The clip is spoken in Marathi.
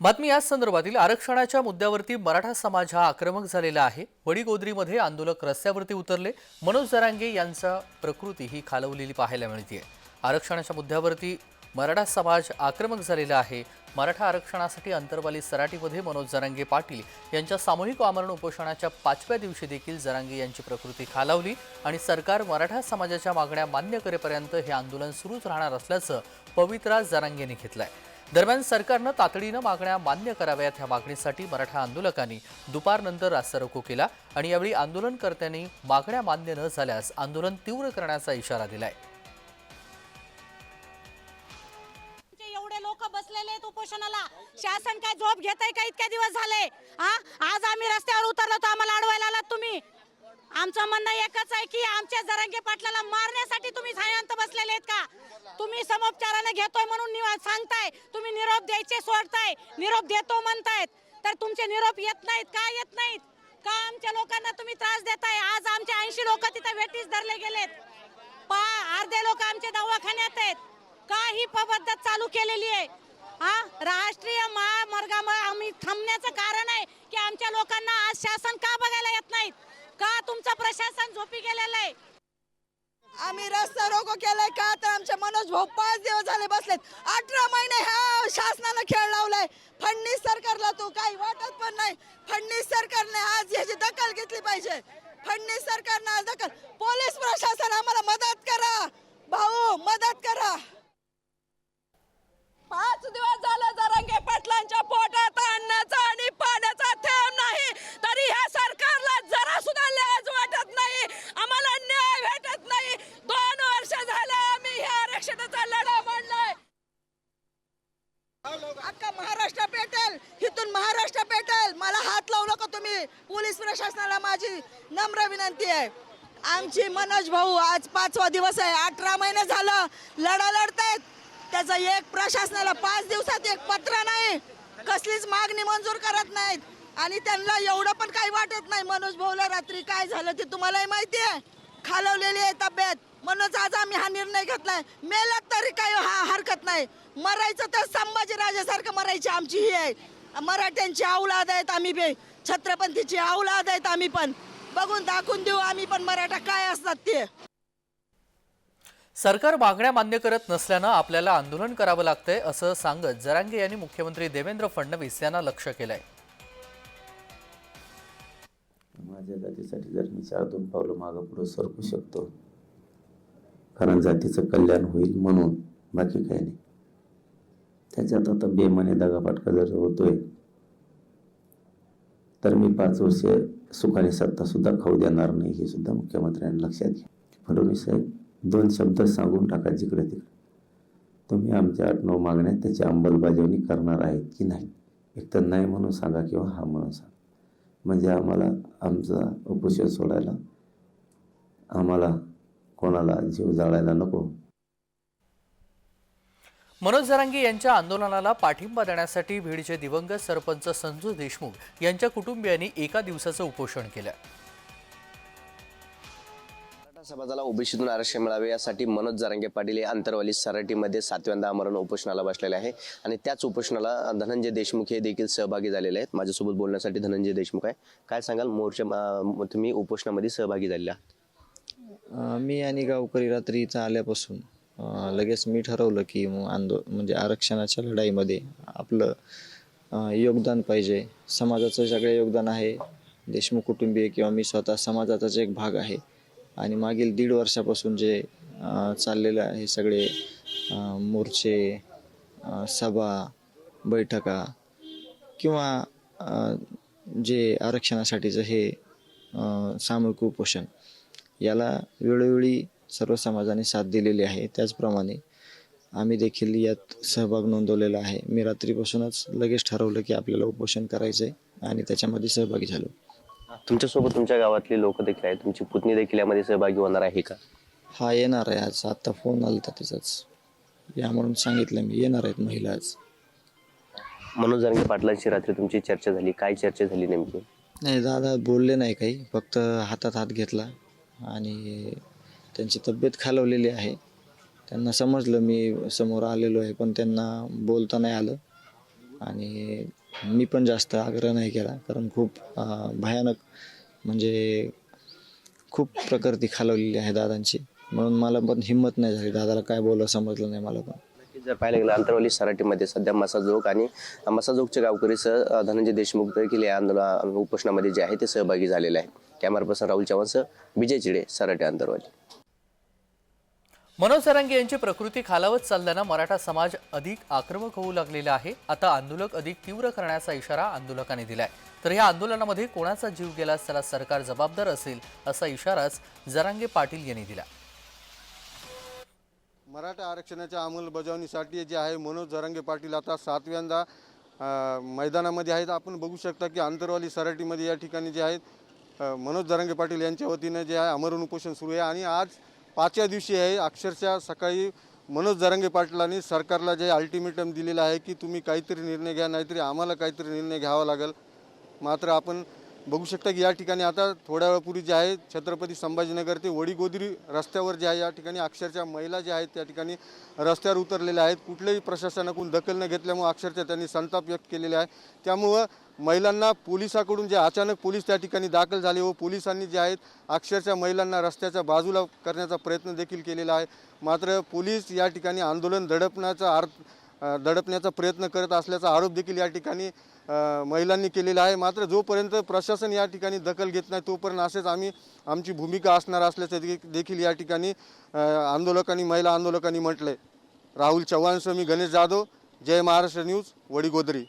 बातमी याच संदर्भातील आरक्षणाच्या मुद्द्यावरती मराठा समाज हा आक्रमक झालेला आहे. वडीगोद्रीमध्ये आंदोलक रस्त्यावरती उतरले. मनोज जरांगे यांचा प्रकृती ही खालवलेली पाहायला मिळते आरक्षणाच्या मुद्द्यावरती मराठा समाज आक्रमक झालेला आहे. मराठा आरक्षणासाठी अंतरवाली सराटीमध्ये मनोज जरांगे पाटील यांच्या सामूहिक आमरण उपोषणाच्या पाचव्या दिवशी देखील जरांगे यांची प्रकृती खालावली आणि सरकार मराठा समाजाच्या मागण्या मान्य करेपर्यंत हे आंदोलन सुरूच राहणार असल्याचं पवित्रा जरांगेने घेतलं आहे दरम्यान सरकारनं तातडीनं मागण्या मान्य कराव्यात ह्या मागणीसाठी मराठा आंदोलकांनी दुपारनंतर रास्ता रोको केला आणि यावेळी आंदोलनकर्त्यांनी मागण्या मान्य न झाल्यास आंदोलन तीव्र करण्याचा इशारा दिलाय. एवढे लोक बसलेले आहेत उपोषणाला शासन काय झोप घेत आहे का? इतक्या दिवस झाले हा? आज आम्ही रस्त्यावर उतरलो तर आम्हाला अडवायला आलात तुम्ही. आमचं म्हणणं एकच आहे की आमच्या जरंगे पाटलाला मारण्यासाठी तुम्ही सायंत बसलेले आहेत का? तुम्ही समोपचाराने घेतोय म्हणून सांगताय. तुम्ही निरोप द्यायचे सोडताय. निरोप देतो म्हणतायत. तर तुमचे निरोप येत नाहीत का? येत नाहीत. का आमच्या लोकांना तुम्ही त्रास देताय? आज आमचे ऐंशी लोक तिथे वेटीस धरले गेलेत. पा अर्धे लोक आमच्या दवाखान्यात आहेत. का ही पद्धत चालू केलेली आहे. हा? राष्ट्रीय महामार्गामुळे आम्ही थांबण्याचं कारण आहे की आमच्या लोकांना आज शासन का बघायला येत नाहीत? का तुमचं प्रशासन झोपी गेलेलं आहे? आम्ही रस्ता रोको केलाय का तर आमचे मनोज भाऊ पाच दिवस झाले बसलेत. अठरा महिने ह्या शासनानं खेळ लावलाय. फडणीस सरकारला तो काही वाटत पण नाही. फडणीस सरकारने आज याची दखल घेतली पाहिजे. फडणीस सरकारने आज दखल. पोलीस प्रशासन आम्हाला मदत करा. भाऊ मदत करा पाच दिवस झालं जरांगे पाटलांच्या पोटात अन्नाचा आणि पाण्याचा थेंब नाही तरी ह्या सरकारला जरा सुद्धा लाज वाटत नाही आम्हाला न्याय भेटत नाही दोन वर्ष झालं आम्ही ह्या आरक्षणाचा लढा मांडलाय अख्खा महाराष्ट्र पेटेल इथून महाराष्ट्र पेटेल मला हात लावू नका तुम्ही पोलीस प्रशासनाला माझी नम्र विनंती आहे. आमची मनोज भाऊ आज पाचवा दिवस आहे. अठरा महिने झालं. लढा लढतायत. त्याचा एक प्रशासनाला पाच दिवसात एक पत्र नाही. कसलीच मागणी मंजूर करत नाहीत. आणि त्यांना एवढं पण काही वाटत नाही. मनोज भाऊला रात्री काय झालं ते तुम्हालाही माहिती आहे. खालवलेली आहे तब्येत. म्हणूनच आज आम्ही हा निर्णय घेतलाय. मेला तरी काही हा हरकत नाही. मरायचं तर संभाजीराजासारखं मरायची आमची ही आहे. मराठ्यांची औलाद आहेत आम्ही बे. छत्रपतीची औलाद आहेत आम्ही पण. बघून दाखवून देऊ आम्ही पण मराठा काय असतात ते. सरकार मागण्या मान्य करत नसल्यानं आपल्याला आंदोलन करावं लागतंय असं सांगत जरांगे यांनी मुख्यमंत्री देवेंद्र फडणवीस यांना लक्ष केलंय. माझ्या जातीसाठी जर मी चार दोन पावलं मागं पुढं सरकू शकतो कारण जातीचं कल्याण होईल म्हणून बाकी काही नाही. त्याच्यात आता बेमाने दगापाटका जर होतोय तर मी पाच वर्ष सुखाने सत्ता सुद्धा खाऊ देणार नाही हे सुद्धा मुख्यमंत्र्यांनी लक्षात घ्या. फडणवीस साहेब दोन शब्द सांगून टाका जिकडे तिकडे. तुम्ही आमच्या आठ नऊ मागण्या त्याची अंमलबजावणी करणार आहेत की नाही? एक तर नाही म्हणून सांगा किंवा हा म्हणून सांगा. म्हणजे आम्हाला आमचा उपोषण सोडायला आम्हाला कोणाला जीव जाळायला नको. मनोज जरांगे यांच्या आंदोलनाला पाठिंबा देण्यासाठी बीडचे दिवंगत सरपंच संजू देशमुख यांच्या कुटुंबियांनी एका दिवसाचं उपोषण केलं. मराठा समाजाला ओबीसीतून आरक्षण मिळावे यासाठी मनोज जारंगे पाटील हे आंतरवाली सराटीमध्ये सातव्यांदा आमरण उपोषणाला बसलेले आहे आणि त्याच उपोषणाला धनंजय देशमुख हे देखील सहभागी झालेले आहेत. माझ्यासोबत बोलण्यासाठी धनंजय देशमुख आहे. काय सांगाल मोर्चा तुम्ही उपोषणामध्ये सहभागी झालेले मी आणि गावकरी रात्री इथं आल्यापासून लगेच मी ठरवलं की मग आंदो म्हणजे आरक्षणाच्या लढाईमध्ये आपलं योगदान पाहिजे. समाजाचं सगळे योगदान आहे. देशमुख कुटुंबीय किंवा मी स्वतः समाजाचाच एक भाग आहे. आणि मागील दीड वर्षापासून जे चाललेलं आहे सगळे मोर्चे सभा बैठका किंवा जे आरक्षणासाठीचं हे सामूहिक उपोषण याला वेळोवेळी सर्व समाजाने साथ दिलेली आहे. त्याचप्रमाणे आम्ही देखील यात सहभाग नोंदवलेला आहे. मी रात्रीपासूनच लगेच ठरवलं की आपल्याला उपोषण करायचं आहे आणि त्याच्यामध्ये सहभागी झालो. तुमच्यासोबत तुमच्या गावातली लोक देखील आहेत. तुमची पुतणी देखील यामध्ये सहभागी होणार आहे का? हा येणार आहे आज. आत्ता फोन आला होता त्याचाच या म्हणून सांगितलं मी. येणार आहेत महिला आज. मनोज जारंगे पाटलांची रात्री तुमची चर्चा झाली. काय चर्चा झाली नेमकी? नाही दादा बोलले नाही काही. फक्त हातात हात घेतला आणि त्यांची तब्येत खालवलेली आहे. त्यांना समजलं मी समोर आलेलो आहे पण त्यांना बोलता नाही आलं. आणि मी पण जास्त आग्रह नाही केला कारण खूप भयानक म्हणजे खूप प्रकृती खालवलेली आहे दादांची. म्हणून मला पण हिंमत नाही झाली दादाला काय बोलावं समजलं नाही मला पण. जर पाहायला गेलं अंतरवली सराटीमध्ये सध्या मसाजोग आणि मसाजोगच्या गावकरीसह अ, धनंजय देशमुख देखील या आंदोलन उपोषणामध्ये जे आहे ते सहभागी झालेले आहे कॅमेरा पर्सन राहुल चव्हाणसह विजय चिडे सराटी अंतरवाली मनोज सरांगे यांची प्रकृती खालावत चालल्यानं मराठा समाज अधिक आक्रमक होऊ लागलेला आहे. आता आंदोलक अधिक तीव्र करण्याचा इशारा आंदोलकांनी दिलाय. तर या आंदोलनामध्ये कोणाचा जीव गेलास त्याला सरकार जबाबदार असेल असा इशाराच जरांगे पाटील यांनी दिला. मराठा आरक्षणाच्या अंमलबजावणीसाठी जे आहे मनोज जरांगे पाटील आता सातव्यांदा मैदानामध्ये आहेत. आपण बघू शकता की आंतरवाली सराटीमध्ये या ठिकाणी जे आहेत मनोज जरांगे पाटील यांच्या वतीनं जे आहे अमरण उपोषण सुरू आहे. आणि आज पाचव्या दिवशी आहे. अक्षरशः सकाळी मनोज जरांगे पाटलांनी सरकारला जे अल्टिमेटम दिलेलं आहे की तुम्ही काहीतरी निर्णय घ्या नाहीतरी आम्हाला काहीतरी निर्णय घ्यावा लागेल. मात्र आपण बघू शकता की या ठिकाणी आता थोड्या वेळापूर्वी जे आहे छत्रपती संभाजीनगर ते वडीगोदरी रस्त्यावर जे आहे या ठिकाणी अक्षरशः महिला ज्या आहेत त्या ठिकाणी रस्त्यावर उतरलेल्या आहेत. कुठल्याही प्रशासनाकडून दखल न घेतल्यामुळं अक्षरशः त्यांनी संताप व्यक्त केलेले आहे. त्यामुळं महिलांना पोलिसाकडून जे अचानक पोलीस त्या ठिकाणी दाखल झाले व पोलिसांनी जे आहेत अक्षरशः महिलांना रस्त्याच्या बाजूला करण्याचा प्रयत्न देखील केलेला आहे. मात्र पोलीस या ठिकाणी आंदोलन दडपण्याचा अर्थ दडपण्याचा प्रयत्न करत असल्याचा आरोप देखील या ठिकाणी महिलांनी केलेलं आहे. मात्र जोपर्यंत प्रशासन या ठिकाणी दखल घेत नाही तोपर्यंत असेच आम्ही आमची भूमिका असणार असल्याचं देखील या ठिकाणी आंदोलकांनी महिला आंदोलकांनी म्हटलंय. राहुल चव्हाणसह मी गणेश जाधव जय महाराष्ट्र न्यूज वडीगोदरी